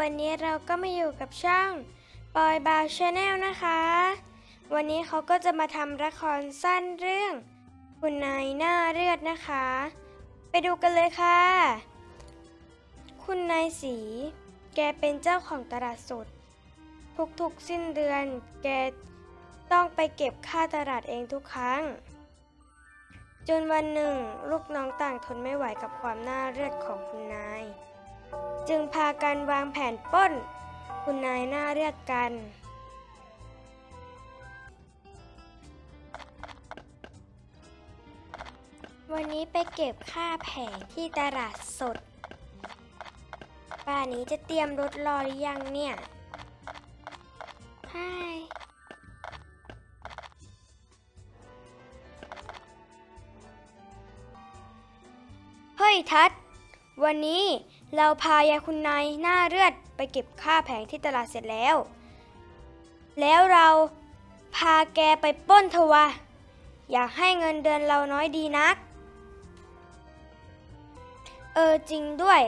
วันนี้เราก็มาอยู่กับช่องปอยบาวชาแนลนะคะ วันนี้เขาก็จะมาทำละครสั้นเรื่อง คุณนายหน้าเลือดนะคะ ไปดูกันเลยค่ะ คุณนายสี แกเป็นเจ้าของตลาดสด ทุกๆสิ้นเดือน แกต้องไปเก็บค่าตลาดเองทุกครั้ง จนวันหนึ่ง ลูกน้องต่างทนไม่ไหวกับความน่าเลือดของคุณนาย จึงพากันวางแผนปล้น คุณนายหน้าเลือดกัน วันนี้ไปเก็บค่าแผงที่ตลาดสด ป่านนี้จะเตรียมรถรอหรือยังเนี่ยใช่เฮ้ยทัศน์วันนี้ เราพายายคุณนายหน้าเลือดไปเก็บค่าแผงที่ตลาดเสร็จแล้ว แล้วเราพาแกไปป้นเถอะวะ อยากให้เงินเดือนเราน้อยดีนัก เออจริงด้วย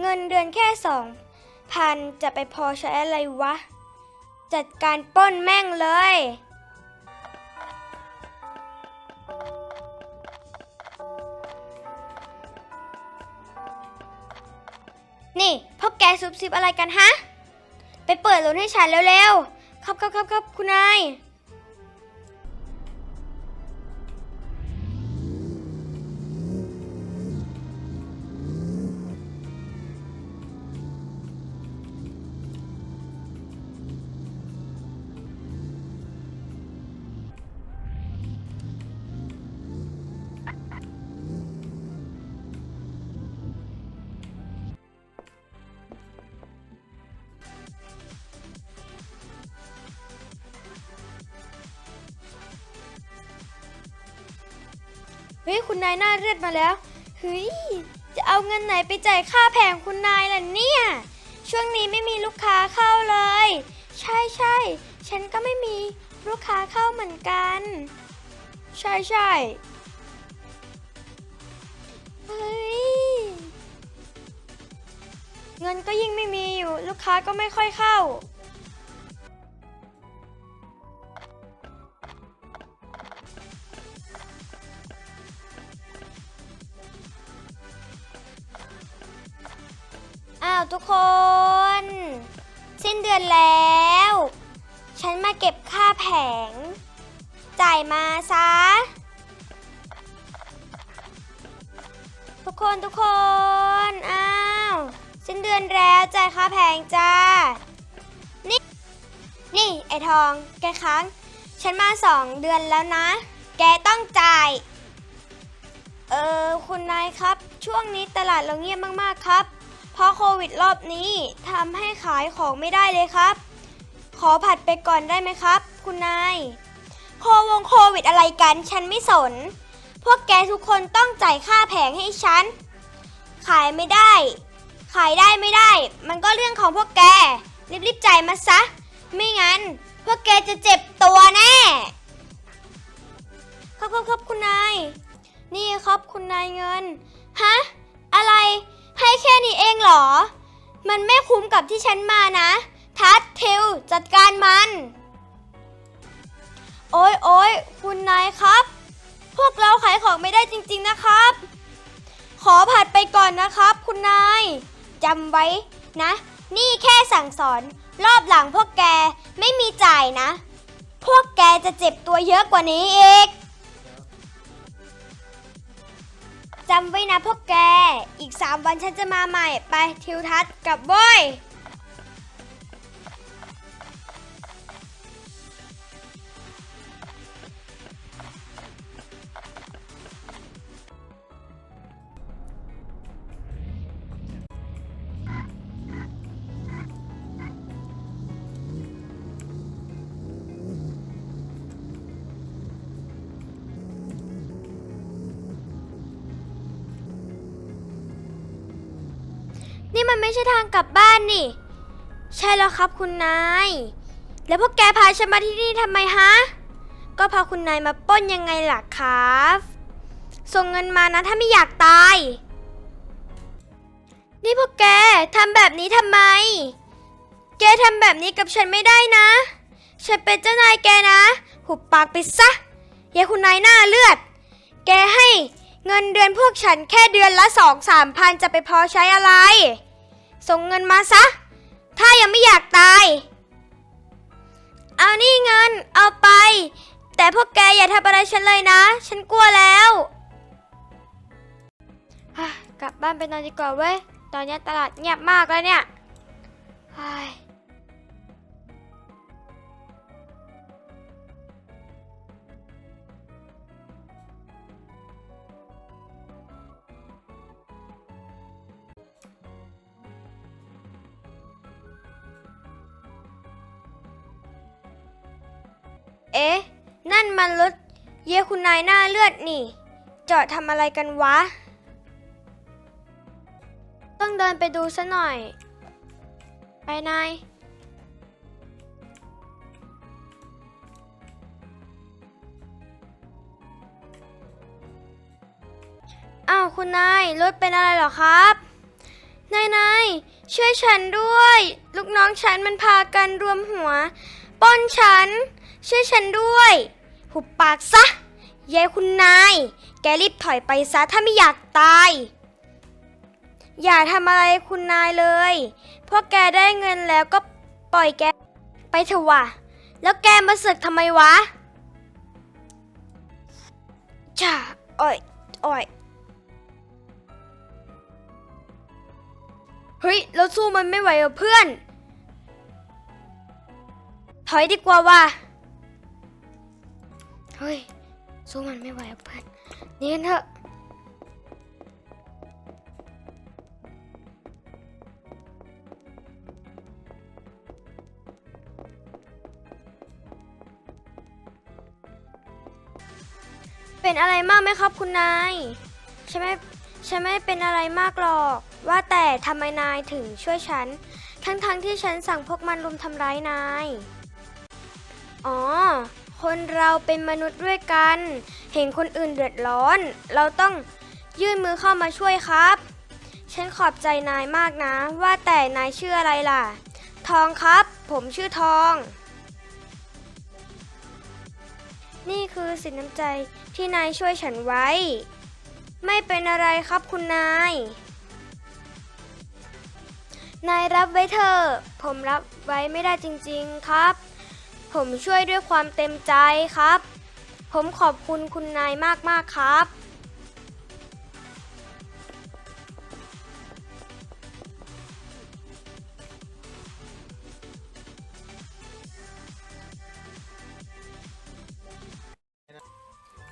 เงินเดือนแค่สองพันจะไปพอใช้อะไรวะ จัดการป้นแม่งเลย นี่พวกแกซุบซิบอะไรกันฮะ ไปเปิดรถให้ฉันเร็วๆ ครับครับครับครับคุณนาย ฮ้ยคุณนายหน้าเลือดมาแล้วเฮ้ยจะเอาเงินไหนไปจ่ายค่าแผงคุณนายล่ะเนี่ย ช่วงนี้ไม่มีลูกค้าเข้าเลย ใช่ใช่ฉันก็ไม่มีลูกค้าเข้าเหมือนกัน ใช่ใช่เฮ้ยเงินก็ยิ่งไม่มีอยู่ ลูกค้าก็ไม่ค่อยเข้าาวทุกคน สิ้นเดือนแล้ว ฉันมาเก็บค่าแผง จ่ายมาซะ ทุกคนทุกคน อ้าว สิ้นเดือนแล้วจ่ายค่าแผงจ้า นี่ นี่ไอทอง แกค้าง ฉันมาสองเดือนแล้วนะ แกต้องจ่าย เออ คุณนายครับ ช่วงนี้ตลาดเราเงียบมาก ๆ ครับ ราะโควิดรอบนี้ทำให้ขายของไม่ได้เลยครับ ขอผัดไปก่อนได้ไหมครับ คุณนาย โควงโควิดอะไรกัน ฉันไม่สน พวกแกทุกคนต้องจ่ายค่าแผงให้ฉัน ขายไม่ได้ ขายได้ไม่ได้ มันก็เรื่องของพวกแก รีบๆจ่ายมาซะ ไม่งั้น พวกแกจะเจ็บตัวแน่ ครับครับครับคุณนาย นี่ครับคุณนายเงิน ฮะ ให้แค่นี้เองเหรอ มันไม่คุ้มกับที่ฉันมานะ ทัดทิวจัดการมัน โอ้ยโอ้ยคุณนายครับ พวกเราขายของไม่ได้จริง ๆนะครับ ขอผัดไปก่อนนะครับ คุณนายจำไว้นะ นี่แค่สั่งสอน รอบหลังพวกแกไม่มีจ่ายนะ พวกแกจะเจ็บตัวเยอะกว่านี้อีก จำไว้นะพวกแก อีก 3 วันฉันจะมาใหม่ไปทิวทัศน์กับบ้อย นี่มันไม่ใช่ทางกลับบ้านนี่ ใช่แล้วครับคุณนาย แล้วพวกแกพาฉันมาที่นี่ทำไมฮะ ก็พาคุณนายมาป้นยังไงล่ะครับ ส่งเงินมานะถ้าไม่อยากตาย นี่พวกแกทำแบบนี้ทำไม แกทำแบบนี้กับฉันไม่ได้นะ ฉันเป็นเจ้านายแกนะ หุบปากไปซะ อย่าคุณนายหน้าเลือด แกให้เงินเดือนพวกฉันแค่เดือนละสองสามพันจะไปพอใช้อะไร ส่งเงินมาซะ ถ้ายังไม่อยากตาย เอานี่เงิน เอาไป แต่พวกแกอย่าทำอะไรฉันเลยนะ ฉันกลัวแล้วกลับบ้านไปนอนดีกว่าเว้ย ตอนนี้ตลาดเงียบมากแล้วเนี่ย เอ๊ะ นั่นมันรถเยคุณนายหน้าเลือดนี่ จอดทำอะไรกันวะ ต้องเดินไปดูซะหน่อย ไปนาย อ้าวคุณนาย รถเป็นอะไรเหรอครับ นายนายช่วยฉันด้วย ลูกน้องฉันมันพากันรวมหัวป้นฉัน ช่วยฉันด้วย หุบปากซะยายคุณนาย แกรีบถอยไปซะถ้าไม่อยากตาย อย่าทำอะไรคุณนายเลย พวกแกได้เงินแล้วก็ปล่อยแกไปเถอะวะแล้วแกมาสึกทำไมวะจ้าอ่อยอ่อยเฮ้ยเราสู้มันไม่ไหวเพื่อน ถอยดีกว่าว่ะ เฮ้ย สู้มันไม่ไหวเพื่อนนี่นเถอะเป็นอะไรมากไหมครับคุณนายฉันไม่ฉันไม่เป็นอะไรมากหรอก ว่าแต่ทำไมนายถึงช่วยฉัน ทั้งๆทที่ฉันสั่งพวกมันรุมทำร้ายนาย อ๋อ คนเราเป็นมนุษย์ด้วยกัน เห็นคนอื่นเดือดร้อน เราต้องยื่นมือเข้ามาช่วยครับ ฉันขอบใจนายมากนะ ว่าแต่นายชื่ออะไรล่ะ ทองครับ ผมชื่อทอง นี่คือสินน้ำใจที่นายช่วยฉันไว้ ไม่เป็นอะไรครับคุณนาย นายรับไว้เถอะ ผมรับไว้ไม่ได้จริง ๆ ครับ ผมช่วยด้วยความเต็มใจครับ ผมขอบคุณคุณนายมากๆครับ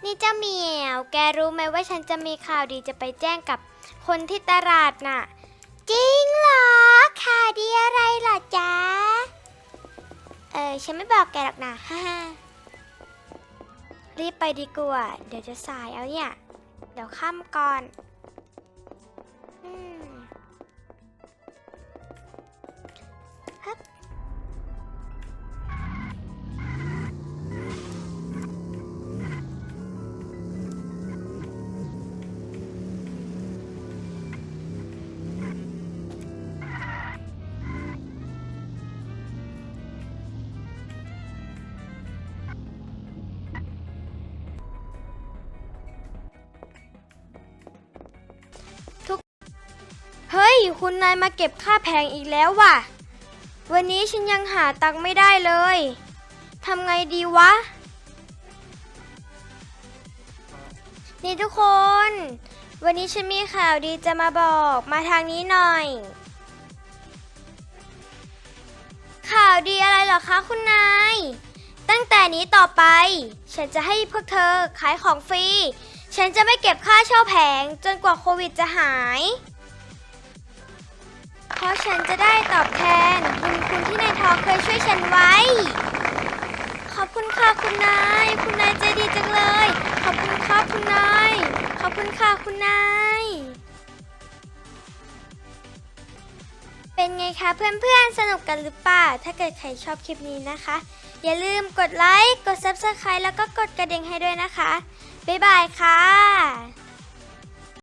นี่เจ้าเหมียว แกรู้ไหมว่าฉันจะมีข่าวดีจะไปแจ้งกับคนที่ตลาดน่ะ จริงเหรอ ข่าวดีอะไรเหรอจ๊ะ ออฉันไม่บอกแกหรอกนะฮ่าฮ่ารีบไปดีกว่า เดี๋ยวจะสายเอาเนี่ย เดี๋ยวค่ำก่อน เฮ้ยคุณนายมาเก็บค่าแพงอีกแล้วว่ะ วันนี้ฉันยังหาตังค์ไม่ได้เลย ทำไงดีวะ นี่ทุกคน วันนี้ฉันมีข่าวดีจะมาบอกมาทางนี้หน่อย ข่าวดีอะไรเหรอคะคุณนาย ตั้งแต่นี้ต่อไป ฉันจะให้พวกเธอขายของฟรี ฉันจะไม่เก็บค่าเช่าแผงจนกว่าโควิดจะหาย เพราะฉันจะได้ตอบแทนบุญคุณที่นายทอเคยช่วยฉันไว้ ขอบคุณค่ะคุณนาย คุณนายใจดีจังเลย ขอบคุณครับคุณนาย ขอบคุณค่ะคุณนาย เป็นไงคะเพื่อนๆ สนุกกันหรือเปล่า ถ้าเกิดใครชอบคลิปนี้นะคะ อย่าลืมกดไลค์ กด Subscribe แล้วก็กดกระดิ่งให้ด้วยนะคะ บ๊ายบายค่ะ